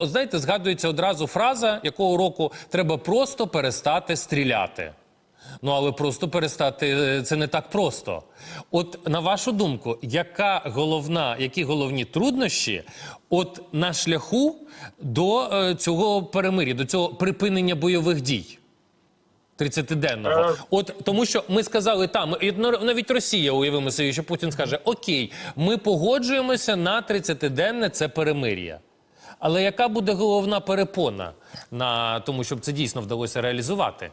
От знаєте, згадується одразу фраза, якого року треба просто перестати стріляти. Ну, але просто перестати е, це не так просто. От на вашу думку, яка головна, які головні труднощі от на шляху до е, цього перемир'я, до цього припинення бойових дій? 30-денного. Е. От тому, що ми сказали там, і нав- навіть Росія уявимо собі, що Путін скаже: Окей, ми погоджуємося на 30-денне це перемир'я. Але яка буде головна перепона на тому, щоб це дійсно вдалося реалізувати?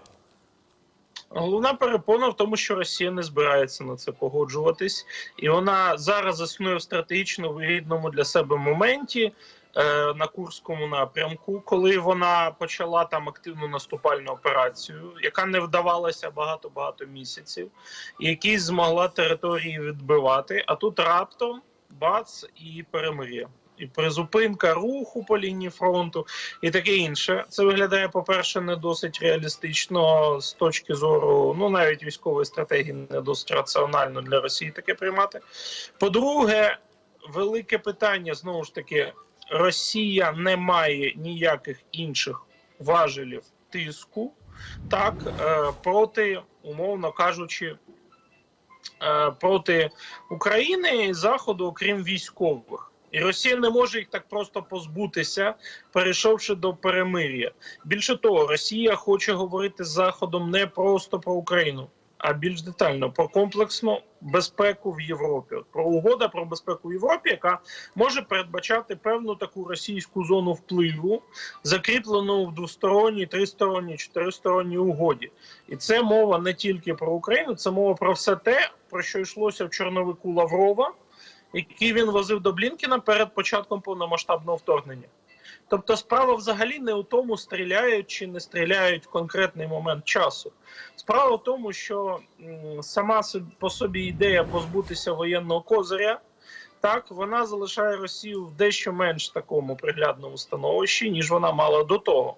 Головна перепона в тому, що Росія не збирається на це погоджуватись, і вона зараз існує в стратегічно вигідному для себе моменті е, на Курському напрямку, коли вона почала там активну наступальну операцію, яка не вдавалася багато багато місяців, і який змогла території відбивати. А тут раптом бац і перемир'я. І призупинка руху по лінії фронту, і таке інше. Це виглядає, по-перше, не досить реалістично з точки зору, ну навіть військової стратегії, не досить раціонально для Росії таке приймати. По-друге, велике питання знову ж таки: Росія не має ніяких інших важелів тиску, так е, проти, умовно кажучи, е, проти України і Заходу, окрім військових. І Росія не може їх так просто позбутися, перейшовши до перемир'я. Більше того, Росія хоче говорити з Заходом не просто про Україну, а більш детально про комплексну безпеку в Європі. Про угода про безпеку в Європі, яка може передбачати певну таку російську зону впливу, закріплену в двосторонній, тристоронній, чотиристоронній угоді. І це мова не тільки про Україну, це мова про все те, про що йшлося в чорновику Лаврова який він возив до Блінкіна перед початком повномасштабного вторгнення. Тобто справа взагалі не у тому, стріляють чи не стріляють в конкретний момент часу. Справа в тому, що сама по собі ідея позбутися воєнного козиря, так вона залишає Росію в дещо менш такому приглядному становищі, ніж вона мала до того.